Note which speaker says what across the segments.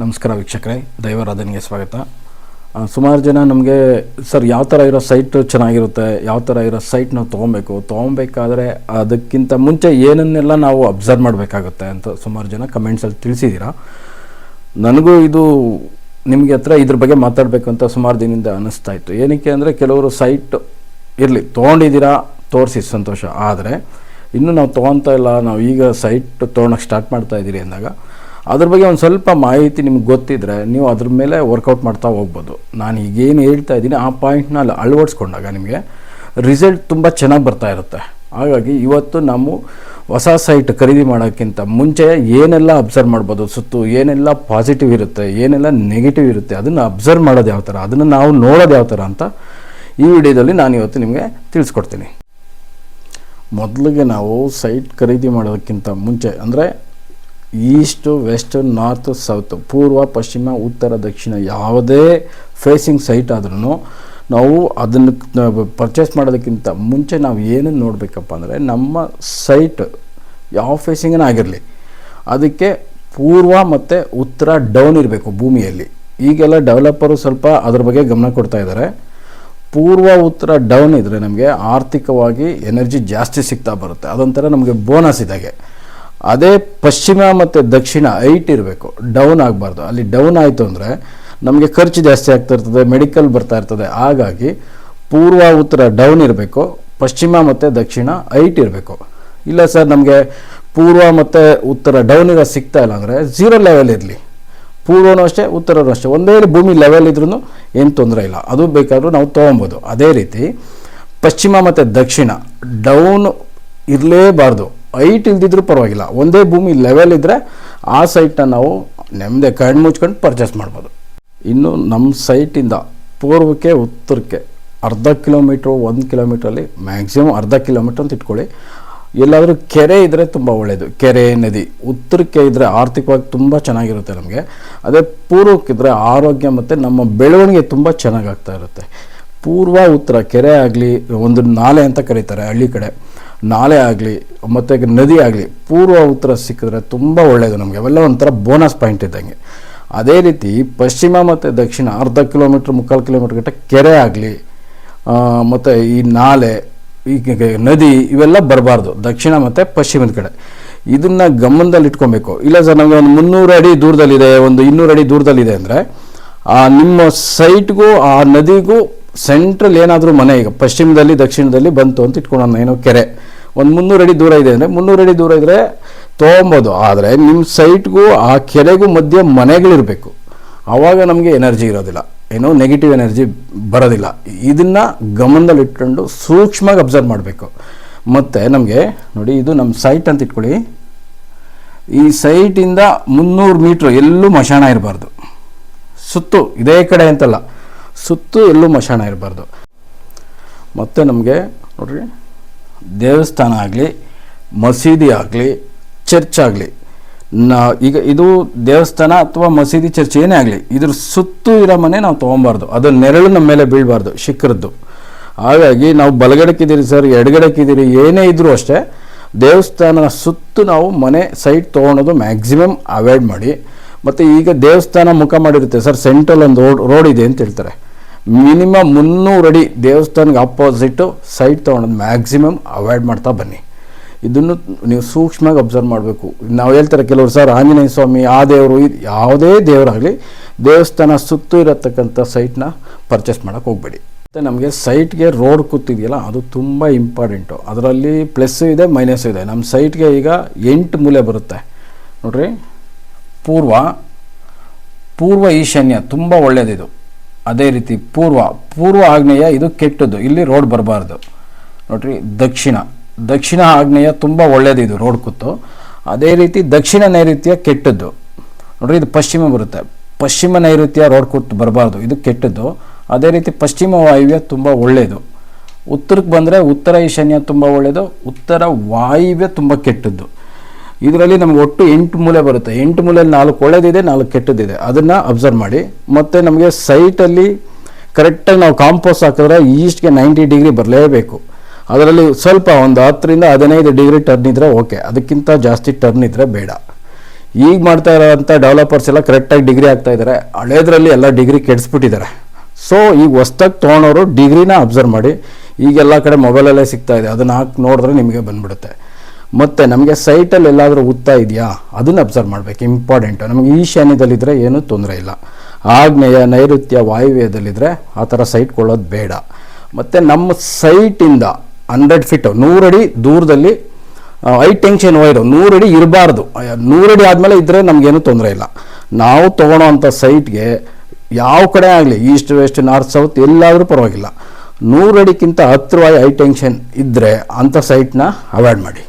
Speaker 1: ನಮಸ್ಕಾರ ವೀಕ್ಷಕರೇ, ದೈವಾರಾಧನೆಗೆ ಸ್ವಾಗತ. ಸುಮಾರು ಜನ ನಮಗೆ, ಸರ್, ಯಾವ ಥರ ಇರೋ ಸೈಟ್ ಚೆನ್ನಾಗಿರುತ್ತೆ? ಯಾವ ಥರ ಇರೋ ಸೈಟ್ ನಾವು ತೊಗೊಬೇಕು? ತೊಗೊಬೇಕಾದ್ರೆ ಅದಕ್ಕಿಂತ ಮುಂಚೆ ಏನನ್ನೆಲ್ಲ ನಾವು ಅಬ್ಸರ್ವ್ ಮಾಡಬೇಕಾಗುತ್ತೆ? ಅಂತ ಸುಮಾರು ಜನ ಕಮೆಂಟ್ಸಲ್ಲಿ ತಿಳಿಸಿದ್ದೀರಾ ನನಗೂ ಇದು ನಿಮಗೆ ಹತ್ರ ಇದ್ರ ಬಗ್ಗೆ ಮಾತಾಡಬೇಕು ಅಂತ ಸುಮಾರು ದಿನದಿಂದ ಅನ್ನಿಸ್ತಾ ಇತ್ತು. ಏನಕ್ಕೆ ಅಂದರೆ, ಕೆಲವರು ಸೈಟ್ ಇರಲಿ, ತೊಗೊಂಡಿದ್ದೀರಾ? ತೋರಿಸಿ, ಸಂತೋಷ. ಆದರೆ, ಇನ್ನೂ ನಾವು ತೊಗೊತಾ ಇಲ್ಲ, ನಾವು ಈಗ ಸೈಟ್ ತೊಗೊಳಕ್ಕೆ ಸ್ಟಾರ್ಟ್ ಮಾಡ್ತಾ ಇದ್ದೀರಿ ಅಂದಾಗ ಅದ್ರ ಬಗ್ಗೆ ಒಂದು ಸ್ವಲ್ಪ ಮಾಹಿತಿ ನಿಮ್ಗೆ ಗೊತ್ತಿದ್ರೆ ನೀವು ಅದ್ರ ಮೇಲೆ ವರ್ಕೌಟ್ ಮಾಡ್ತಾ ಹೋಗ್ಬೋದು. ನಾನು ಈಗೇನು ಹೇಳ್ತಾ ಇದ್ದೀನಿ, ಆ ಪಾಯಿಂಟ್ನ ಅಲ್ಲಿ ಅಳವಡಿಸ್ಕೊಂಡಾಗ ನಿಮಗೆ ರಿಸಲ್ಟ್ ತುಂಬ ಚೆನ್ನಾಗಿ ಬರ್ತಾ ಇರುತ್ತೆ. ಹಾಗಾಗಿ ಇವತ್ತು ನಾವು ಹೊಸ ಸೈಟ್ ಖರೀದಿ ಮಾಡೋಕ್ಕಿಂತ ಮುಂಚೆ ಏನೆಲ್ಲ ಅಬ್ಸರ್ವ್ ಮಾಡ್ಬೋದು? ಸುತ್ತು ಏನೆಲ್ಲ ಪಾಸಿಟಿವ್ ಇರುತ್ತೆ, ಏನೆಲ್ಲ ನೆಗೆಟಿವ್ ಇರುತ್ತೆ, ಅದನ್ನು ಅಬ್ಸರ್ವ್ ಮಾಡೋದು ಯಾವ ಥರ ಅದನ್ನು ನಾವು ನೋಡೋದು ಯಾವ ಥರ ಅಂತ ಈ ವಿಡಿಯೋದಲ್ಲಿ ನಾನು ಇವತ್ತು ನಿಮಗೆ ತಿಳಿಸ್ಕೊಡ್ತೀನಿ. ಮೊದಲಿಗೆ ನಾವು ಸೈಟ್ ಖರೀದಿ ಮಾಡೋದಕ್ಕಿಂತ ಮುಂಚೆ ಅಂದರೆ ಈಸ್ಟು, ವೆಸ್ಟ್, ನಾರ್ತ್, ಸೌತ್, ಪೂರ್ವ, ಪಶ್ಚಿಮ, ಉತ್ತರ, ದಕ್ಷಿಣ, ಯಾವುದೇ ಫೇಸಿಂಗ್ ಸೈಟ್ ಆದ್ರೂ ನಾವು ಅದನ್ನು ಪರ್ಚೇಸ್ ಮಾಡೋದಕ್ಕಿಂತ ಮುಂಚೆ ನಾವು ಏನನ್ನು ನೋಡಬೇಕಪ್ಪ ಅಂದರೆ ನಮ್ಮ ಸೈಟ್ ಯಾವ ಫೇಸಿಂಗನ್ನು ಆಗಿರಲಿ. ಅದಕ್ಕೆ ಪೂರ್ವ ಮತ್ತು ಉತ್ತರ ಡೌನ್ ಇರಬೇಕು ಭೂಮಿಯಲ್ಲಿ. ಈಗೆಲ್ಲ ಡೆವಲಪರು ಸ್ವಲ್ಪ ಅದ್ರ ಬಗ್ಗೆ ಗಮನ ಕೊಡ್ತಾ ಇದ್ದಾರೆ ಪೂರ್ವ, ಉತ್ತರ ಡೌನ್ ಇದ್ದರೆ ನಮಗೆ ಆರ್ಥಿಕವಾಗಿ ಎನರ್ಜಿ ಜಾಸ್ತಿ ಸಿಗ್ತಾ ಬರುತ್ತೆ. ಅದೊಂಥರ ನಮಗೆ ಬೋನಸ್ ಇದ್ದಾಗೆ ಅದೇ ಪಶ್ಚಿಮ ಮತ್ತು ದಕ್ಷಿಣ ಐಟ್ ಇರಬೇಕು. ಡೌನ್ ಆಗಬಾರ್ದು. ಅಲ್ಲಿ ಡೌನ್ ಆಯಿತು ಅಂದರೆ ನಮಗೆ ಖರ್ಚು ಜಾಸ್ತಿ ಆಗ್ತಾ ಇರ್ತದೆ ಮೆಡಿಕಲ್ ಬರ್ತಾ ಇರ್ತದೆ. ಹಾಗಾಗಿ ಪೂರ್ವ ಉತ್ತರ ಡೌನ್ ಇರಬೇಕು, ಪಶ್ಚಿಮ ಮತ್ತು ದಕ್ಷಿಣ ಐಟ್ ಇರಬೇಕು. ಇಲ್ಲ ಸರ್, ನಮಗೆ ಪೂರ್ವ ಮತ್ತು ಉತ್ತರ ಡೌನ್ ಇರೋ ಸಿಗ್ತಾ ಇಲ್ಲ ಅಂದರೆ ಝೀರೋ ಲೆವೆಲ್ ಇರಲಿ. ಪೂರ್ವನೂ ಅಷ್ಟೇ, ಉತ್ತರನೂ ಅಷ್ಟೇ. ಒಂದೇ ಭೂಮಿ ಲೆವೆಲ್ ಇದ್ರೂ ಏನು ತೊಂದರೆ ಇಲ್ಲ. ಅದು ಬೇಕಾದರೂ ನಾವು ತೊಗೊಬೋದು ಅದೇ ರೀತಿ ಪಶ್ಚಿಮ ಮತ್ತು ದಕ್ಷಿಣ ಡೌನ್ ಇರಲೇಬಾರ್ದು. ಹೈಟ್ ಇಲ್ದಿದ್ರೂ ಪರವಾಗಿಲ್ಲ. ಒಂದೇ ಭೂಮಿ ಲೆವೆಲ್ ಇದ್ದರೆ ಆ ಸೈಟ್ನ ನಾವು ನೆಮ್ಮದಿ ಕಣ್ಣು ಮುಚ್ಕೊಂಡು ಪರ್ಚೇಸ್ ಮಾಡ್ಬೋದು. ಇನ್ನು ನಮ್ಮ ಸೈಟಿಂದ ಪೂರ್ವಕ್ಕೆ, ಉತ್ತರಕ್ಕೆ ಅರ್ಧ ಕಿಲೋಮೀಟ್ರು ಒಂದು ಕಿಲೋಮೀಟ್ರಲ್ಲಿ ಮ್ಯಾಕ್ಸಿಮಮ್ ಅರ್ಧ ಕಿಲೋಮೀಟ್ರ್ ಅಂತ ಇಟ್ಕೊಳ್ಳಿ. ಎಲ್ಲಾದರೂ ಕೆರೆ ಇದ್ದರೆ ತುಂಬ ಒಳ್ಳೆಯದು ಕೆರೆ, ನದಿ, ಉತ್ತರಕ್ಕೆ ಇದ್ದರೆ ಆರ್ಥಿಕವಾಗಿ ತುಂಬ ಚೆನ್ನಾಗಿರುತ್ತೆ ನಮಗೆ. ಅದೇ ಪೂರ್ವಕ್ಕಿದ್ರೆ ಆರೋಗ್ಯ ಮತ್ತು ನಮ್ಮ ಬೆಳವಣಿಗೆ ತುಂಬ ಚೆನ್ನಾಗಾಗ್ತಾ ಇರುತ್ತೆ. ಪೂರ್ವ ಉತ್ತರ, ಕೆರೆ ಆಗಲಿ, ಒಂದು ನಾಲೆ ಅಂತ ಕರೀತಾರೆ ಹಳ್ಳಿ ಕಡೆ. ನಾಲೆ ಆಗಲಿ, ಮತ್ತು ನದಿ ಆಗಲಿ, ಪೂರ್ವ ಉತ್ತರ ಸಿಕ್ಕಿದ್ರೆ ತುಂಬ ಒಳ್ಳೆಯದು ನಮಗೆ. ಅವೆಲ್ಲ ಒಂಥರ ಬೋನಸ್ ಪಾಯಿಂಟ್ ಇದ್ದಂಗೆ. ಅದೇ ರೀತಿ ಪಶ್ಚಿಮ ಮತ್ತು ದಕ್ಷಿಣ, ಅರ್ಧ ಕಿಲೋಮೀಟ್ರ್, ಮುಕ್ಕಾಲು ಕಿಲೋಮೀಟ್ರ್ ಗಂಟೆ ಕೆರೆ ಆಗಲಿ ಮತ್ತು ಈ ನಾಲೆ, ಈ ನದಿ, ಇವೆಲ್ಲ ಬರಬಾರ್ದು. ದಕ್ಷಿಣ ಮತ್ತು ಪಶ್ಚಿಮದ ಕಡೆ. ಇದನ್ನು ಗಮನದಲ್ಲಿ ಇಟ್ಕೊಬೇಕು. ಇಲ್ಲ ಸರ್, ನಮಗೆ ಒಂದು ಮುನ್ನೂರು ಅಡಿ ದೂರದಲ್ಲಿದೆ, ಒಂದು ಇನ್ನೂರು ಅಡಿ ದೂರದಲ್ಲಿದೆ ಅಂದರೆ, ಆ, ನಿಮ್ಮ ಸೈಟ್ಗೂ ಆ ನದಿಗೂ ಸೆಂಟ್ರಲ್ ಏನಾದರೂ ಮನೆ ಈಗ ಪಶ್ಚಿಮದಲ್ಲಿ, ದಕ್ಷಿಣದಲ್ಲಿ ಬಂತು ಅಂತ ಇಟ್ಕೊಳ್ಳೋಣ ಏನೋ ಕೆರೆ. ಒಂದು ಮುನ್ನೂರು ಅಡಿ ದೂರ ಇದೆ ಅಂದರೆ ಮುನ್ನೂರು ಅಡಿ ದೂರ ಇದ್ದರೆ ತೊಗೊಬೋದು ಆದರೆ ನಿಮ್ಮ ಸೈಟ್ಗೂ ಆ ಕೆರೆಗೂ ಮಧ್ಯೆ ಮನೆಗಳಿರಬೇಕು. ಆವಾಗ ನಮಗೆ ಎನರ್ಜಿ ಇರೋದಿಲ್ಲ. ಏನೋ ನೆಗೆಟಿವ್ ಎನರ್ಜಿ ಬರೋದಿಲ್ಲ. ಇದನ್ನು ಗಮನದಲ್ಲಿ ಇಟ್ಕೊಂಡು ಸೂಕ್ಷ್ಮವಾಗಿ ಅಬ್ಸರ್ವ್ ಮಾಡಬೇಕು. ಮತ್ತು ನಮಗೆ ನೋಡಿ ಇದು ನಮ್ಮ ಸೈಟ್ ಅಂತ ಇಟ್ಕೊಳ್ಳಿ. ಈ ಸೈಟಿಂದ ಮುನ್ನೂರು ಮೀಟ್ರ್ ಎಲ್ಲೂ ಮಶಾಣ ಇರಬಾರ್ದು. ಸುತ್ತು ಇದೇ ಕಡೆ ಅಂತಲ್ಲ. ಸುತ್ತು ಎಲ್ಲೂ ಮಶಾಣ ಇರಬಾರ್ದು. ಮತ್ತು ನಮಗೆ ನೋಡ್ರಿ, ದೇವಸ್ಥಾನ ಆಗಲಿ, ಮಸೀದಿ ಆಗಲಿ, ಚರ್ಚ್ ಆಗಲಿ, ನಾ, ಈಗ ಇದು ದೇವಸ್ಥಾನ ಅಥವಾ ಮಸೀದಿ, ಚರ್ಚ್ ಏನೇ ಆಗಲಿ, ಇದ್ರ ಸುತ್ತು ಇರೋ ಮನೆ ನಾವು ತೊಗೊಬಾರ್ದು. ಅದು ನೆರಳು ನಮ್ಮ ಮೇಲೆ ಬೀಳಬಾರ್ದು, ಶಿಖರದ್ದು. ಹಾಗಾಗಿ ನಾವು ಬಲಗಡೆಕ್ಕಿದ್ದೀರಿ ಸರ್, ಎಡಗಡೆಕ್ಕಿದ್ದೀರಿ, ಏನೇ ಇದ್ರೂ ಅಷ್ಟೇ ದೇವಸ್ಥಾನದ ಸುತ್ತು ನಾವು ಮನೆ ಸೈಡ್ ತೊಗೊಳೋದು ಮ್ಯಾಕ್ಸಿಮಮ್ ಅವಾಯ್ಡ್ ಮಾಡಿ. ಮತ್ತು ಈಗ ದೇವಸ್ಥಾನ ಮುಖ ಮಾಡಿರುತ್ತೆ ಸರ್, ಸೆಂಟ್ರಲ್ ಒಂದು ರೋಡ್ ರೋಡ್ ಇದೆ ಅಂತ ಹೇಳ್ತಾರೆ. ಮಿನಿಮಮ್ ಮುನ್ನೂರು ಅಡಿ ದೇವಸ್ಥಾನಕ್ಕೆ ಅಪೋಸಿಟ್ಟು ಸೈಟ್ ತೊಗೊಂಡು ಮ್ಯಾಕ್ಸಿಮಮ್ ಅವಾಯ್ಡ್ ಮಾಡ್ತಾ ಬನ್ನಿ. ಇದನ್ನು ನೀವು ಸೂಕ್ಷ್ಮವಾಗಿ ಅಬ್ಸರ್ವ್ ಮಾಡಬೇಕು. ನಾವು ಹೇಳ್ತಾರೆ ಕೆಲವರು, ಸರ್, ಆಂಜನೇಯ ಸ್ವಾಮಿ, ಆ ದೇವರು, ಇದು ಯಾವುದೇ ದೇವರಾಗಲಿ ದೇವಸ್ಥಾನ ಸುತ್ತು ಇರತಕ್ಕಂಥ ಸೈಟ್ನ ಪರ್ಚೇಸ್ ಮಾಡೋಕ್ಕೆ ಹೋಗಬೇಡಿ. ಮತ್ತು ನಮಗೆ ಸೈಟ್ಗೆ ರೋಡ್ ಕೂತಿದೆಯಲ್ಲ, ಅದು ತುಂಬ ಇಂಪಾರ್ಟೆಂಟು ಅದರಲ್ಲಿ ಪ್ಲಸ್ಸು ಇದೆ ಮೈನಸ್ಸು ಇದೆ. ನಮ್ಮ ಸೈಟ್ಗೆ ಈಗ ಎಂಟು ಮೂಲೆ ಬರುತ್ತೆ. ನೋಡ್ರಿ, ಪೂರ್ವ ಪೂರ್ವ ಈಶಾನ್ಯ, ತುಂಬ ಒಳ್ಳೆಯದಿದು ಅದೇ ರೀತಿ ಪೂರ್ವ ಪೂರ್ವ ಆಗ್ನೇಯ ಇದು ಕೆಟ್ಟದ್ದು, ಇಲ್ಲಿ ರೋಡ್ ಬರಬಾರ್ದು. ನೋಡ್ರಿ, ದಕ್ಷಿಣ. ದಕ್ಷಿಣ ಆಗ್ನೇಯ ತುಂಬ ಒಳ್ಳೇದು ಇದು ರೋಡ್ ಕೂತು. ಅದೇ ರೀತಿ ದಕ್ಷಿಣ ನೈಋತ್ಯ ಕೆಟ್ಟದ್ದು. ನೋಡ್ರಿ, ಇದು ಪಶ್ಚಿಮ ಬರುತ್ತೆ. ಪಶ್ಚಿಮ ನೈಋತ್ಯ ರೋಡ್ ಕೂತು ಬರಬಾರ್ದು, ಇದು ಕೆಟ್ಟದ್ದು. ಅದೇ ರೀತಿ ಪಶ್ಚಿಮ ವಾಯುವ್ಯ ತುಂಬ ಒಳ್ಳೆಯದು ಉತ್ತರಕ್ಕೆ ಬಂದರೆ ಉತ್ತರ ಈಶಾನ್ಯ ತುಂಬ ಒಳ್ಳೆಯದು ಉತ್ತರ ವಾಯುವ್ಯ ತುಂಬ ಕೆಟ್ಟದ್ದು. ಇದರಲ್ಲಿ ನಮಗೆ ಒಟ್ಟು ಎಂಟು ಮೂಲೆ ಬರುತ್ತೆ. ಎಂಟು ಮೂಲೆಯಲ್ಲಿ ನಾಲ್ಕು ಒಳ್ಳೆದಿದೆ, ನಾಲ್ಕು ಕೆಟ್ಟದಿದೆ ಅದನ್ನು ಅಬ್ಸರ್ವ್ ಮಾಡಿ. ಮತ್ತು ನಮಗೆ ಸೈಟಲ್ಲಿ ಕರೆಕ್ಟಾಗಿ ನಾವು ಕಾಂಪೋಸ್ ಹಾಕಿದ್ರೆ ಈಸ್ಟ್ಗೆ ನೈಂಟಿ ಡಿಗ್ರಿ ಬರಲೇಬೇಕು. ಅದರಲ್ಲಿ ಸ್ವಲ್ಪ ಒಂದು ಹತ್ತರಿಂದ ಹದಿನೈದು ಡಿಗ್ರಿ ಟರ್ನ್ ಇದ್ದರೆ ಓಕೆ ಅದಕ್ಕಿಂತ ಜಾಸ್ತಿ ಟರ್ನ್ ಇದ್ದರೆ ಬೇಡ. ಈಗ ಮಾಡ್ತಾ ಇರೋಂಥ ಡೆವಲಪರ್ಸ್ ಎಲ್ಲ ಕರೆಕ್ಟಾಗಿ ಡಿಗ್ರಿ ಆಗ್ತಾ ಇದ್ದಾರೆ ಹಳೇದ್ರಲ್ಲಿ ಎಲ್ಲ ಡಿಗ್ರಿ ಕೆಡಿಸ್ಬಿಟ್ಟಿದ್ದಾರೆ ಸೊ ಈಗ ಹೊಸ್ದಾಗಿ ತೊಗೊಳೋರು ಡಿಗ್ರಿನ ಅಬ್ಸರ್ವ್ ಮಾಡಿ. ಈಗೆಲ್ಲ ಕಡೆ ಮೊಬೈಲಲ್ಲೇ ಸಿಗ್ತಾ ಇದೆ. ಅದನ್ನ ಹಾಕಿ ನೋಡಿದ್ರೆ ನಿಮಗೆ ಬಂದ್ಬಿಡುತ್ತೆ. ಮತ್ತು ನಮಗೆ ಸೈಟಲ್ಲಿ ಎಲ್ಲಾದರೂ ಉತ್ತಾ ಇದೆಯಾ? ಅದನ್ನು ಅಬ್ಸರ್ವ್ ಮಾಡಬೇಕು ಇಂಪಾರ್ಟೆಂಟು ನಮಗೆ ಈಶಾನ್ಯದಲ್ಲಿದ್ದರೆ ಏನೂ ತೊಂದರೆ ಇಲ್ಲ. ಆಗ್ನೇಯ ನೈಋತ್ಯ ವಾಯುವ್ಯದಲ್ಲಿದ್ದರೆ ಆ ಥರ ಸೈಟ್ ಕೊಳ್ಳೋದು ಬೇಡ. ಮತ್ತು ನಮ್ಮ ಸೈಟಿಂದ ಹಂಡ್ರೆಡ್ ಫೀಟ್ ನೂರಡಿ ದೂರದಲ್ಲಿ ಐ ಟೆನ್ಷನ್ ವೈರು ನೂರಡಿ ಇರಬಾರ್ದು. ನೂರಡಿ ಆದಮೇಲೆ ಇದ್ದರೆ ನಮಗೇನು ತೊಂದರೆ ಇಲ್ಲ. ನಾವು ತೊಗೊಳೋ ಅಂಥ ಸೈಟ್ಗೆ ಯಾವ ಕಡೆ ಆಗಲಿ ಈಸ್ಟ್ ವೆಸ್ಟ್ ನಾರ್ತ್ ಸೌತ್ ಎಲ್ಲಾದರೂ ಪರವಾಗಿಲ್ಲ. ನೂರಡಿಕ್ಕಿಂತ ರೂಪಾಯಿ ಐ ಟೆನ್ಷನ್ ಇದ್ದರೆ ಅಂಥ ಸೈಟ್ನ ಅವಾಯ್ಡ್ ಮಾಡಿ.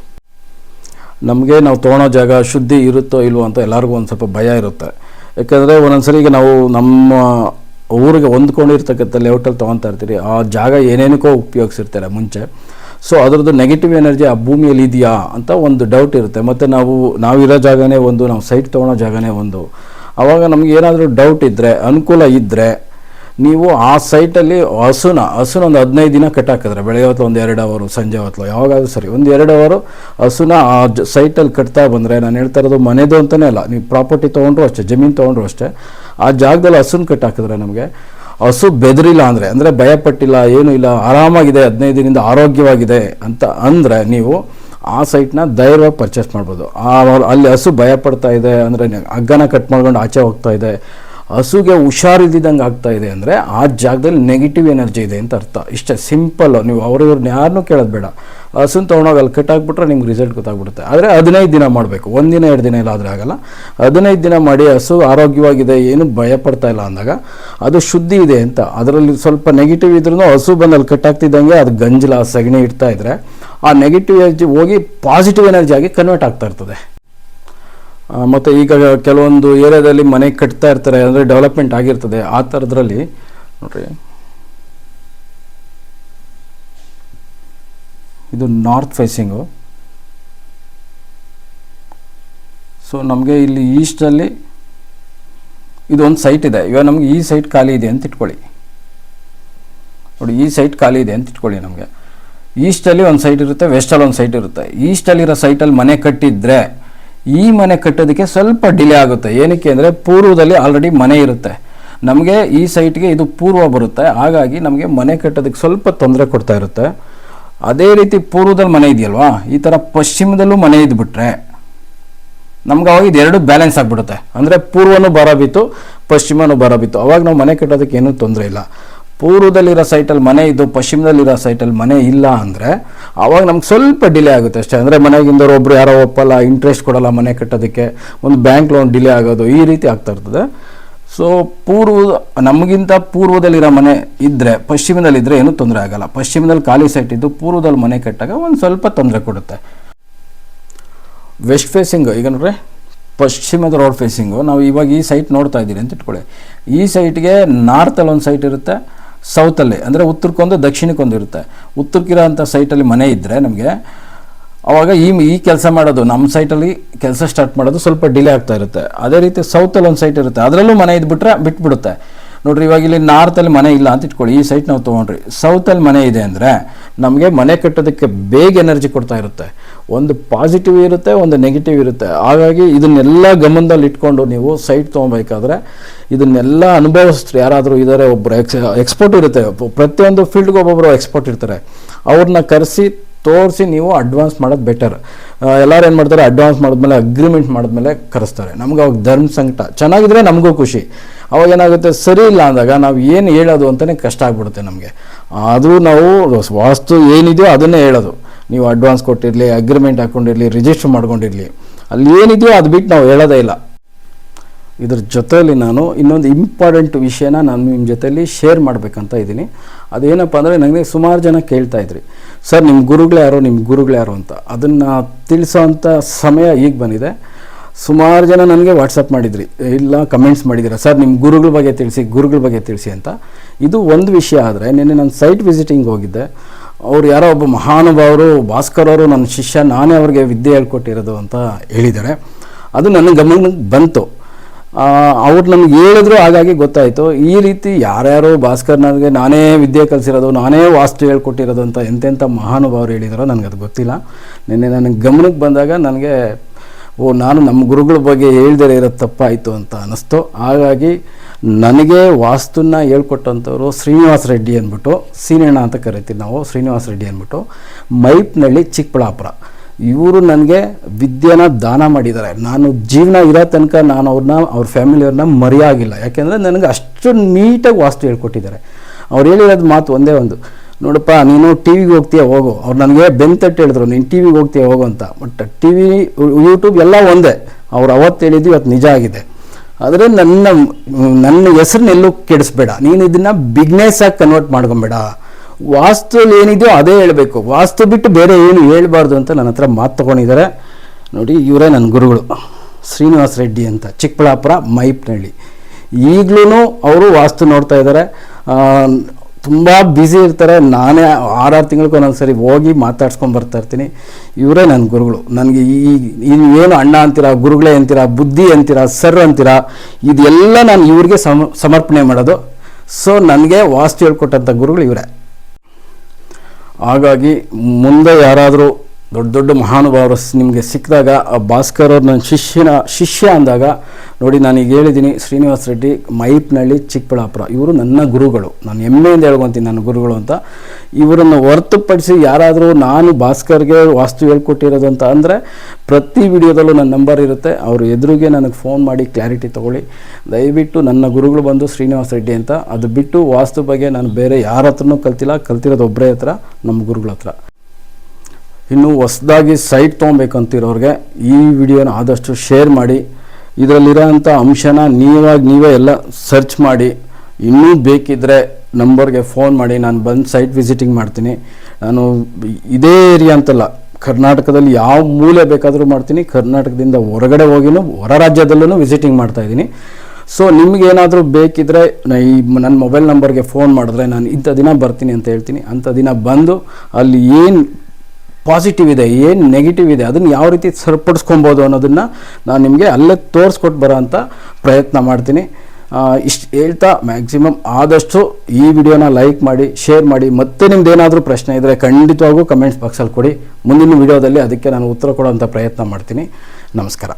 Speaker 1: ನಮಗೆ ನಾವು ತೊಗೊಳೋ ಜಾಗ ಶುದ್ಧಿ ಇರುತ್ತೋ ಇಲ್ವೋ ಅಂತ ಎಲ್ಲರಿಗೂ ಒಂದು ಸ್ವಲ್ಪ ಭಯ ಇರುತ್ತೆ. ಯಾಕಂದರೆ ಒಂದೊಂದ್ಸರಿ ಈಗ ನಾವು ನಮ್ಮ ಊರಿಗೆ ಹೊಂದ್ಕೊಂಡಿರ್ತಕ್ಕಂಥ ಲೇಔಟಲ್ಲಿ ತೊಗೊತಾ ಇರ್ತೀರಿ, ಆ ಜಾಗ ಏನೇನಕ್ಕೋ ಉಪಯೋಗಿಸಿರ್ತಾರೆ ಮುಂಚೆ. ಸೊ ಅದರದ್ದು ನೆಗೆಟಿವ್ ಎನರ್ಜಿ ಆ ಭೂಮಿಯಲ್ಲಿ ಇದೆಯಾ ಅಂತ ಒಂದು ಡೌಟ್ ಇರುತ್ತೆ. ಮತ್ತು ನಾವು ನಾವಿರೋ ಜಾಗನೇ ಒಂದು, ನಾವು ಸೈಟ್ ತೊಗೊಳೋ ಜಾಗನೇ ಒಂದು. ಆವಾಗ ನಮಗೆ ಏನಾದರೂ ಡೌಟ್ ಇದ್ದರೆ ಅನುಕೂಲ ಇದ್ದರೆ ನೀವು ಆ ಸೈಟಲ್ಲಿ ಹಸುನ ಹಸುನ ಒಂದು ಹದಿನೈದು ದಿನ ಕಟ್ಟಾಕಿದ್ರೆ, ಬೆಳಗ್ಗೆ ಹೊತ್ತು ಒಂದು ಎರಡು ಅವರು ಸಂಜೆ ಹೊತ್ತು ಯಾವಾಗಾದ್ರೂ ಸರಿ, ಒಂದು ಎರಡು ಅವರು ಹಸುನ ಆ ಸೈಟಲ್ಲಿ ಕಟ್ತಾ ಬಂದರೆ, ನಾನು ಹೇಳ್ತಾ ಇರೋದು ಮನೆದು ಅಂತಲೇ ಅಲ್ಲ, ನೀವು ಪ್ರಾಪರ್ಟಿ ತೊಗೊಂಡ್ರು ಅಷ್ಟೇ, ಜಮೀನು ತೊಗೊಂಡ್ರು ಅಷ್ಟೇ, ಆ ಜಾಗದಲ್ಲಿ ಹಸುನ ಕಟ್ಟಾಕಿದ್ರೆ ನಮಗೆ ಹಸು ಬೆದರಿಲ್ಲ ಅಂದರೆ ಅಂದರೆ ಭಯಪಟ್ಟಿಲ್ಲ, ಏನೂ ಇಲ್ಲ, ಆರಾಮಾಗಿದೆ, ಹದಿನೈದು ದಿನದಿಂದ ಆರೋಗ್ಯವಾಗಿದೆ ಅಂತ ಅಂದರೆ ನೀವು ಆ ಸೈಟ್ನ ಧೈರ್ಯವಾಗಿ ಪರ್ಚೇಸ್ ಮಾಡ್ಬೋದು. ಆ, ಅಲ್ಲಿ ಹಸು ಭಯಪಡ್ತಾ ಇದೆ ಅಂದರೆ, ಹಗ್ಗನ ಕಟ್ ಮಾಡ್ಕೊಂಡು ಆಚೆ ಹೋಗ್ತಾ ಇದೆ ಹಸುಗೆ ಹುಷಾರಿಲ್ದಿದ್ದಂಗೆ ಆಗ್ತಾ ಇದೆ ಅಂದರೆ ಆ ಜಾಗದಲ್ಲಿ ನೆಗೆಟಿವ್ ಎನರ್ಜಿ ಇದೆ ಅಂತ ಅರ್ಥ. ಇಷ್ಟೇ ಸಿಂಪಲ್ಲು ನೀವು ಅವ್ರವ್ರನ್ನ ಯಾರನ್ನೂ ಕೇಳೋದು ಬೇಡ. ಹಸುನ ತೊಗೊಂಡೋಗಿ ಅಲ್ಲಿ ಕಟ್ಟಾಕ್ಬಿಟ್ರೆ ನಿಮ್ಗೆ ರಿಸಲ್ಟ್ ಗೊತ್ತಾಗ್ಬಿಡುತ್ತೆ. ಆದರೆ ಹದಿನೈದು ದಿನ ಮಾಡಬೇಕು. ಒಂದಿನ ಎರಡು ದಿನ ಇಲ್ಲ ಆದರೆ ಆಗಲ್ಲ. ಹದಿನೈದು ದಿನ ಮಾಡಿ ಹಸು ಆರೋಗ್ಯವಾಗಿದೆ, ಏನು ಭಯಪಡ್ತಾ ಇಲ್ಲ ಅಂದಾಗ ಅದು ಶುದ್ಧಿ ಇದೆ ಅಂತ. ಅದರಲ್ಲಿ ಸ್ವಲ್ಪ ನೆಗೆಟಿವ್ ಇದ್ರೂ ಹಸು ಬಂದು ಅಲ್ಲಿ ಕಟ್ಟಾಗ್ತಿದ್ದಂಗೆ ಅದು ಗಂಜಲ, ಸಗಣಿ ಇಡ್ತಾ ಇದ್ರೆ ಆ ನೆಗೆಟಿವ್ ಎನರ್ಜಿ ಹೋಗಿ ಪಾಸಿಟಿವ್ ಎನರ್ಜಿ ಆಗಿ ಕನ್ವರ್ಟ್ ಆಗ್ತಾ ಇರ್ತದೆ. ಮತ್ತೆ ಈಗ ಕೆಲವೊಂದು ಏರಿಯಾದಲ್ಲಿ ಮನೆ ಕಟ್ತಾ ಇರ್ತಾರೆ, ಅಂದರೆ ಡೆವಲಪ್ಮೆಂಟ್ ಆಗಿರ್ತದೆ, ಆ ಥರದ್ರಲ್ಲಿ ನೋಡ್ರಿ. ಇದು ನಾರ್ತ್ ಫೇಸಿಂಗು ಸೊ ನಮಗೆ ಇಲ್ಲಿ ಈಸ್ಟಲ್ಲಿ ಇದೊಂದು ಸೈಟ್ ಇದೆ. ಇವಾಗ ನಮಗೆ ಈ ಸೈಟ್ ಖಾಲಿ ಇದೆ ಅಂತ ಇಟ್ಕೊಳ್ಳಿ. ನೋಡಿ, ಈ ಸೈಟ್ ಖಾಲಿ ಇದೆ ಅಂತ ಇಟ್ಕೊಳ್ಳಿ ನಮಗೆ. ಈಸ್ಟಲ್ಲಿ ಒಂದು ಸೈಟ್ ಇರುತ್ತೆ ವೆಸ್ಟಲ್ಲಿ ಒಂದು ಸೈಟ್ ಇರುತ್ತೆ. ಈಸ್ಟಲ್ಲಿರೋ ಸೈಟಲ್ಲಿ ಮನೆ ಕಟ್ಟಿದ್ರೆ ಈ ಮನೆ ಕಟ್ಟೋದಕ್ಕೆ ಸ್ವಲ್ಪ ಡಿಲೇ ಆಗುತ್ತೆ. ಏನಕ್ಕೆ ಅಂದರೆ ಪೂರ್ವದಲ್ಲಿ ಆಲ್ರೆಡಿ ಮನೆ ಇರುತ್ತೆ. ನಮಗೆ ಈ ಸೈಟ್ಗೆ ಇದು ಪೂರ್ವ ಬರುತ್ತೆ. ಹಾಗಾಗಿ ನಮಗೆ ಮನೆ ಕಟ್ಟೋದಕ್ಕೆ ಸ್ವಲ್ಪ ತೊಂದರೆ ಕೊಡ್ತಾ ಇರುತ್ತೆ. ಅದೇ ರೀತಿ ಪೂರ್ವದಲ್ಲಿ ಮನೆ ಇದೆಯಲ್ವಾ? ಈ ಥರ ಪಶ್ಚಿಮದಲ್ಲೂ ಮನೆ ಇದ್ಬಿಟ್ರೆ ನಮ್ಗೆ ಅವಾಗ ಇದೆರಡು ಬ್ಯಾಲೆನ್ಸ್ ಆಗಿಬಿಡುತ್ತೆ. ಅಂದರೆ ಪೂರ್ವನೂ ಬರಬಿತ್ತು ಪಶ್ಚಿಮನೂ ಬರಬಿತ್ತು ಅವಾಗ ನಾವು ಮನೆ ಕಟ್ಟೋದಕ್ಕೆ ಏನೂ ತೊಂದರೆ ಇಲ್ಲ. ಪೂರ್ವದಲ್ಲಿರೋ ಸೈಟಲ್ಲಿ ಮನೆ ಇದ್ದು ಪಶ್ಚಿಮದಲ್ಲಿರೋ ಸೈಟಲ್ಲಿ ಮನೆ ಇಲ್ಲ ಅಂದರೆ ಅವಾಗ ನಮ್ಗೆ ಸ್ವಲ್ಪ ಡಿಲೇ ಆಗುತ್ತೆ ಅಷ್ಟೇ. ಅಂದರೆ ಮನೆಗಿಂದವ್ರು ಒಬ್ರು ಯಾರೋ ಒಪ್ಪಲ್ಲ ಇಂಟ್ರೆಸ್ಟ್ ಕೊಡಲ್ಲ ಮನೆ ಕಟ್ಟೋದಕ್ಕೆ, ಒಂದು ಬ್ಯಾಂಕ್ ಲೋನ್ ಡಿಲೇ ಆಗೋದು ಈ ರೀತಿ ಆಗ್ತಾ ಇರ್ತದೆ. ಸೊ ಪೂರ್ವ, ನಮಗಿಂತ ಪೂರ್ವದಲ್ಲಿರೋ ಮನೆ ಇದ್ದರೆ ಪಶ್ಚಿಮದಲ್ಲಿದ್ದರೆ ಏನೂ ತೊಂದರೆ ಆಗಲ್ಲ. ಪಶ್ಚಿಮದಲ್ಲಿ ಖಾಲಿ ಸೈಟ್ ಇದ್ದು ಪೂರ್ವದಲ್ಲಿ ಮನೆ ಕಟ್ಟಾಗ ಒಂದು ಸ್ವಲ್ಪ ತೊಂದರೆ ಕೊಡುತ್ತೆ. ವೆಸ್ಟ್ ಫೇಸಿಂಗ್ ಈಗ ನೋಡ್ರೆ, ಪಶ್ಚಿಮದ ರೋಡ್ ಫೇಸಿಂಗು ನಾವು ಇವಾಗ ಈ ಸೈಟ್ ನೋಡ್ತಾ ಇದ್ದೀರಿ ಅಂತ ಇಟ್ಕೊಳ್ಳಿ. ಈ ಸೈಟ್ಗೆ ನಾರ್ತಲ್ಲಿ ಒಂದು ಸೈಟ್ ಇರುತ್ತೆ ಸೌತಲ್ಲಿ ಅಂದರೆ ಉತ್ತರಕ್ಕೊಂದು, ದಕ್ಷಿಣಕ್ಕೊಂದು ಇರುತ್ತೆ. ಉತ್ತರಕ್ಕಿರೋ ಅಂಥ ಸೈಟಲ್ಲಿ ಮನೆ ಇದ್ದರೆ ನಮಗೆ ಆವಾಗ ಈ ಈ ಕೆಲಸ ಮಾಡೋದು ನಮ್ಮ ಸೈಟಲ್ಲಿ ಕೆಲಸ ಸ್ಟಾರ್ಟ್ ಮಾಡೋದು ಸ್ವಲ್ಪ ಡಿಲೇ ಆಗ್ತಾ ಇರುತ್ತೆ. ಅದೇ ರೀತಿ ಸೌತಲ್ಲಿ ಒಂದು ಸೈಟ್ ಇರುತ್ತೆ. ಅದರಲ್ಲೂ ಮನೆ ಇದ್ಬಿಟ್ರೆ ಬಿಟ್ಬಿಡುತ್ತೆ. ನೋಡ್ರಿ, ಇವಾಗ ಇಲ್ಲಿ ನಾರ್ತಲ್ಲಿ ಮನೆ ಇಲ್ಲ ಅಂತ ಇಟ್ಕೊಳ್ಳಿ, ಈ ಸೈಟ್ ನಾವು ತೊಗೊಂಡ್ರಿ. ಸೌತಲ್ಲಿ ಮನೆ ಇದೆ ಅಂದರೆ, ನಮಗೆ ಮನೆ ಕಟ್ಟೋದಕ್ಕೆ ಬೇಗ ಎನರ್ಜಿ ಕೊಡ್ತಾ ಇರುತ್ತೆ. ಒಂದು ಪಾಸಿಟಿವ್ ಇರುತ್ತೆ, ಒಂದು ನೆಗೆಟಿವ್ ಇರುತ್ತೆ. ಹಾಗಾಗಿ ಇದನ್ನೆಲ್ಲ ಗಮನದಲ್ಲಿ ಇಟ್ಕೊಂಡು ನೀವು ಸೈಟ್ ತೊಗೊಬೇಕಾದ್ರೆ ಇದನ್ನೆಲ್ಲ ಅನುಭವಿಸ್ತಾರೆ ಯಾರಾದರೂ ಇದ್ದಾರೆ ಒಬ್ಬರು ಎಕ್ಸ್ ಎಕ್ಸ್ಪರ್ಟ್ ಇರುತ್ತೆ. ಪ್ರತಿಯೊಂದು ಫೀಲ್ಡ್ಗೆ ಒಬ್ಬೊಬ್ಬರು ಎಕ್ಸ್ಪರ್ಟ್ ಇರ್ತಾರೆ. ಅವ್ರನ್ನ ಕರೆಸಿ, ತೋರಿಸಿ ನೀವು ಅಡ್ವಾನ್ಸ್ ಮಾಡೋದು ಬೆಟರ್ ಎಲ್ಲರೂ ಏನು ಮಾಡ್ತಾರೆ ಅಡ್ವಾನ್ಸ್ ಮಾಡಿದ್ಮೇಲೆ ಅಗ್ರಿಮೆಂಟ್ ಮಾಡಿದ್ಮೇಲೆ ಕರೆಸ್ತಾರೆ. ನಮ್ಗೆ ಅವಾಗ ಧರ್ಮ ಸಂಕಟ. ಚೆನ್ನಾಗಿದ್ರೆ ನಮಗೂ ಖುಷಿ. ಅವಾಗ ಏನಾಗುತ್ತೆ, ಸರಿ ಇಲ್ಲ ಅಂದಾಗ ನಾವು ಏನು ಹೇಳೋದು ಅಂತಲೇ ಕಷ್ಟ ಆಗ್ಬಿಡುತ್ತೆ ನಮಗೆ. ಅದು ನಾವು ವಾಸ್ತು ಏನಿದೆಯೋ ಅದನ್ನೇ ಹೇಳೋದು. ನೀವು ಅಡ್ವಾನ್ಸ್ ಕೊಟ್ಟಿರಲಿ ಅಗ್ರಿಮೆಂಟ್ ಹಾಕೊಂಡಿರಲಿ ರಿಜಿಸ್ಟರ್ ಮಾಡ್ಕೊಂಡಿರಲಿ, ಅಲ್ಲಿ ಏನಿದೆಯೋ ಅದು ಬಿಟ್ಟು ನಾವು ಹೇಳೋದೇ ಇಲ್ಲ. ಇದ್ರ ಜೊತೆಯಲ್ಲಿ ನಾನು ಇನ್ನೊಂದು ಇಂಪಾರ್ಟೆಂಟ್ ವಿಷಯನ ನಾನು ನಿಮ್ಮ ಜೊತೆಯಲ್ಲಿ ಶೇರ್ ಮಾಡಬೇಕಂತ ಇದ್ದೀನಿ. ಅದೇನಪ್ಪ ಅಂದರೆ ನನಗೆ ಸುಮಾರು ಜನ ಕೇಳ್ತಾ ಇದ್ರಿ. ಸರ್ ನಿಮ್ಮ ಗುರುಗಳು ಯಾರು? ನಿಮ್ಮ ಗುರುಗಳು ಯಾರು? ಅಂತ. ಅದನ್ನು ತಿಳಿಸೋವಂಥ ಸಮಯ ಈಗ ಬಂದಿದೆ. ಸುಮಾರು ಜನ ನನಗೆ ವಾಟ್ಸಪ್ ಮಾಡಿದ್ರಿ. ಇಲ್ಲ ಕಮೆಂಟ್ಸ್ ಮಾಡಿದ್ದೀರಾ? ಸರ್ ನಿಮ್ಮ ಗುರುಗಳ ಬಗ್ಗೆ ತಿಳಿಸಿ, ಗುರುಗಳ ಬಗ್ಗೆ ತಿಳಿಸಿ ಅಂತ. ಇದು ಒಂದು ವಿಷಯ ಆದರೆ, ನಿನ್ನೆ ನಾನು ಸೈಟ್ ವಿಸಿಟಿಂಗ್ ಹೋಗಿದ್ದೆ. ಅವ್ರು ಯಾರೋ ಒಬ್ಬ ಮಹಾನುಭಾವರು, ಭಾಸ್ಕರ್ ಅವರು, ನನ್ನ ಶಿಷ್ಯ, ನಾನೇ ಅವ್ರಿಗೆ ವಿದ್ಯೆ ಹೇಳ್ಕೊಟ್ಟಿರೋದು ಅಂತ ಹೇಳಿದ್ದಾರೆ. ಅದು ನನ್ನ ಗಮನಕ್ಕೆ ಬಂತು. ಅವ್ರು ನಮ್ಗೆ ಹೇಳಿದ್ರು, ಹಾಗಾಗಿ ಗೊತ್ತಾಯಿತು. ಈ ರೀತಿ ಯಾರ್ಯಾರು ಭಾಸ್ಕರ್ ನನಗೆ ನಾನೇ ವಿದ್ಯೆ ಕಲಿಸಿರೋದು, ನಾನೇ ವಾಸ್ತು ಹೇಳ್ಕೊಟ್ಟಿರೋದು ಅಂತ ಎಂತೆಂಥ ಮಹಾನುಭಾವರು ಹೇಳಿದಾರೋ ಅದು ಗೊತ್ತಿಲ್ಲ. ನಿನ್ನೆ ನನಗೆ ಗಮನಕ್ಕೆ ಬಂದಾಗ ನನಗೆ, ಓ, ನಾನು ನಮ್ಮ ಗುರುಗಳ ಬಗ್ಗೆ ಹೇಳ್ದೇ ಇರೋದು ತಪ್ಪಾಯಿತು ಅಂತ ಅನ್ನಿಸ್ತು. ಹಾಗಾಗಿ ನನಗೆ ವಾಸ್ತುನ ಹೇಳ್ಕೊಟ್ಟಂಥವ್ರು ಶ್ರೀನಿವಾಸ ರೆಡ್ಡಿ ಅಂದ್ಬಿಟ್ಟು ಸೀನಣ್ಣ ಅಂತ ಕರಿತೀವಿ ನಾವು, ಶ್ರೀನಿವಾಸ ರೆಡ್ಡಿ ಅಂದ್ಬಿಟ್ಟು ಮೈಪ್ನಳ್ಳಿ ಚಿಕ್ಕಬಳ್ಳಾಪುರ. ಇವರು ನನಗೆ ವಿದ್ಯೆನ ದಾನ ಮಾಡಿದ್ದಾರೆ. ನಾನು ಜೀವನ ಇರೋ ತನಕ ನಾನು ಅವ್ರನ್ನ, ಅವ್ರ ಫ್ಯಾಮಿಲಿಯವ್ರನ್ನ ಮರೆಯಾಗಿಲ್ಲ. ಯಾಕೆಂದರೆ ನನಗೆ ಅಷ್ಟು ನೀಟಾಗಿ ವಾಸ್ತು ಹೇಳ್ಕೊಟ್ಟಿದ್ದಾರೆ. ಅವ್ರು ಹೇಳಿರೋದು ಮಾತು ಒಂದೇ ಒಂದು. ನೋಡಪ್ಪ, ನೀನು ಟಿ ವಿಗೆ ಹೋಗ್ತೀಯ, ಹೋಗು. ಅವ್ರು ನನಗೆ ಬೆಂತಟ್ಟು ಹೇಳಿದ್ರು, ನೀನು ಟಿ ವಿಗೆ ಹೋಗ್ತೀಯ, ಹೋಗು ಅಂತ. ಬಟ್ ಟಿ ವಿ ಯೂಟ್ಯೂಬ್ ಎಲ್ಲ ಒಂದೇ. ಅವ್ರು ಅವತ್ತು ಹೇಳಿದ್ದು ಇವತ್ತು ನಿಜ ಆಗಿದೆ. ಆದರೆ ನನ್ನ ನನ್ನ ಹೆಸರನ್ನೆಲ್ಲೂ ಕೆಡಿಸ್ಬೇಡ. ನೀನು ಇದನ್ನು ಬಿಗ್ನೆಸ್ಸಾಗಿ ಕನ್ವರ್ಟ್ ಮಾಡ್ಕೊಬೇಡ. ವಾಸ್ತುಲಿ ಏನಿದೆಯೋ ಅದೇ ಹೇಳಬೇಕು. ವಾಸ್ತು ಬಿಟ್ಟು ಬೇರೆ ಏನು ಹೇಳಬಾರ್ದು ಅಂತ ನನ್ನ ಹತ್ರ ಮಾತು ತೊಗೊಂಡಿದ್ದಾರೆ. ನೋಡಿ, ಇವರೇ ನನ್ನ ಗುರುಗಳು. ಶ್ರೀನಿವಾಸ ರೆಡ್ಡಿ ಅಂತ, ಚಿಕ್ಕಬಳ್ಳಾಪುರ ಮೈಪ್ನಹಳ್ಳಿ ಈಗಲೂ ಅವರು ವಾಸ್ತು ನೋಡ್ತಾ ಇದ್ದಾರೆ. ತುಂಬ ಬ್ಯುಸಿ ಇರ್ತಾರೆ. ನಾನೇ ಆರಾರು ತಿಂಗಳಿಗೆ ಒಂದೊಂದು ಸರಿ ಹೋಗಿ ಮಾತಾಡ್ಸ್ಕೊಂಡು ಬರ್ತಾ ಇರ್ತೀನಿ. ಇವರೇ ನನ್ನ ಗುರುಗಳು. ನನಗೆ ಈ ಏನು ಅಣ್ಣ ಅಂತೀರಾ, ಗುರುಗಳೇ ಅಂತೀರಾ, ಬುದ್ಧಿ ಅಂತೀರಾ, ಸರ್ ಅಂತೀರಾ, ಇದೆಲ್ಲ ನಾನು ಇವ್ರಿಗೆ ಸಮ, ಸಮರ್ಪಣೆ ಮಾಡೋದು. ಸೊ ನನಗೆ ವಾಸ್ತು ಹೇಳ್ಕೊಟ್ಟಂಥ ಗುರುಗಳು ಇವರೇ. ಹಾಗಾಗಿ ಮುಂದೆ ಯಾರಾದರೂ ದೊಡ್ಡ ದೊಡ್ಡ ಮಹಾನುಭಾವರು ನಿಮಗೆ ಸಿಕ್ಕಿದಾಗ, ಆ ಭಾಸ್ಕರ್ ಅವ್ರು ನನ್ನ ಶಿಷ್ಯನ, ಶಿಷ್ಯ ಅಂದಾಗ, ನೋಡಿ ನಾನೀಗ ಹೇಳಿದ್ದೀನಿ ಶ್ರೀನಿವಾಸ ರೆಡ್ಡಿ ಮೈಪ್ನಳ್ಳಿ ಚಿಕ್ಕಬಳ್ಳಾಪುರ, ಇವರು ನನ್ನ ಗುರುಗಳು. ನಾನು ಹೆಮ್ಮೆಯಿಂದ ಹೇಳ್ಕೊತೀನಿ ನನ್ನ ಗುರುಗಳು ಅಂತ. ಇವರನ್ನು ಹೊರತುಪಡಿಸಿ ಯಾರಾದರೂ ನಾನು ಭಾಸ್ಕರ್ಗೆ ವಾಸ್ತು ಹೇಳ್ಕೊಟ್ಟಿರೋದು ಅಂತ ಅಂದರೆ, ಪ್ರತಿ ವಿಡಿಯೋದಲ್ಲೂ ನನ್ನ ನಂಬರ್ ಇರುತ್ತೆ. ಅವರು ಎದುರಿಗೆ ನನಗೆ ಫೋನ್ ಮಾಡಿ ಕ್ಲಾರಿಟಿ ತೊಗೊಳ್ಳಿ. ದಯವಿಟ್ಟು ನನ್ನ ಗುರುಗಳು ಬಂದು ಶ್ರೀನಿವಾಸ ರೆಡ್ಡಿ ಅಂತ. ಅದು ಬಿಟ್ಟು ವಾಸ್ತು ಬಗ್ಗೆ ನಾನು ಬೇರೆ ಯಾರ ಹತ್ರನೂ ಕಲ್ತಿಲ್ಲ. ಕಲ್ತಿರೋದು ಒಬ್ಬರೇ ಹತ್ರ, ನಮ್ಮ ಗುರುಗಳ ಹತ್ರ. ಇನ್ನು ಹೊಸ್ದಾಗಿ ಸೈಟ್ ತೊಗೊಬೇಕಂತಿರೋರಿಗೆ ಈ ವಿಡಿಯೋನ ಆದಷ್ಟು ಶೇರ್ ಮಾಡಿ. ಇದರಲ್ಲಿರೋಂಥ ಅಂಶನ ನೀವಾಗಿ ನೀವೇ ಎಲ್ಲ ಸರ್ಚ್ ಮಾಡಿ. ಇನ್ನೂ ಬೇಕಿದ್ದರೆ ನಂಬರ್ಗೆ ಫೋನ್ ಮಾಡಿ. ನಾನು ಬಂದು ಸೈಟ್ ವಿಸಿಟಿಂಗ್ ಮಾಡ್ತೀನಿ. ನಾನು ಇದೇ ಏರಿಯಾ ಅಂತಲ್ಲ, ಕರ್ನಾಟಕದಲ್ಲಿ ಯಾವ ಮೂಲೆ ಬೇಕಾದರೂ ಮಾಡ್ತೀನಿ. ಕರ್ನಾಟಕದಿಂದ ಹೊರಗಡೆ ಹೋಗಿನೂ ಹೊರ ರಾಜ್ಯದಲ್ಲೂ ವಿಸಿಟಿಂಗ್ ಮಾಡ್ತಾ ಇದ್ದೀನಿ. ಸೊ, ನಿಮಗೇನಾದರೂ ಬೇಕಿದ್ದರೆ ಈ ನನ್ನ ಮೊಬೈಲ್ ನಂಬರ್ಗೆ ಫೋನ್ ಮಾಡಿದ್ರೆ ನಾನು ಇಂಥ ದಿನ ಬರ್ತೀನಿ ಅಂತ ಹೇಳ್ತೀನಿ. ಅಂಥ ದಿನ ಬಂದು ಅಲ್ಲಿ ಏನು ಪಾಸಿಟಿವ್ ಇದೆ, ಏನು ನೆಗೆಟಿವ್ ಇದೆ, ಅದನ್ನು ಯಾವ ರೀತಿ ಸರಿಪಡಿಸ್ಕೊಬೋದು ಅನ್ನೋದನ್ನು ನಾನು ನಿಮಗೆ ಅಲ್ಲೇ ತೋರಿಸ್ಕೊಟ್ಟು ಬರೋ ಅಂಥ ಪ್ರಯತ್ನ ಮಾಡ್ತೀನಿ. ಇಷ್ಟು ಹೇಳ್ತಾ ಮ್ಯಾಕ್ಸಿಮಮ್ ಆದಷ್ಟು ಈ ವಿಡಿಯೋನ ಲೈಕ್ ಮಾಡಿ ಶೇರ್ ಮಾಡಿ, ಮತ್ತೆ ನಿಮ್ದು ಏನಾದರೂ ಪ್ರಶ್ನೆ ಇದ್ದರೆ ಖಂಡಿತವಾಗೂ ಕಮೆಂಟ್ಸ್ ಬಾಕ್ಸಲ್ಲಿ ಕೊಡಿ. ಮುಂದಿನ ವಿಡಿಯೋದಲ್ಲಿ ಅದಕ್ಕೆ ನಾನು ಉತ್ತರ ಕೊಡೋಂಥ ಪ್ರಯತ್ನ ಮಾಡ್ತೀನಿ. ನಮಸ್ಕಾರ.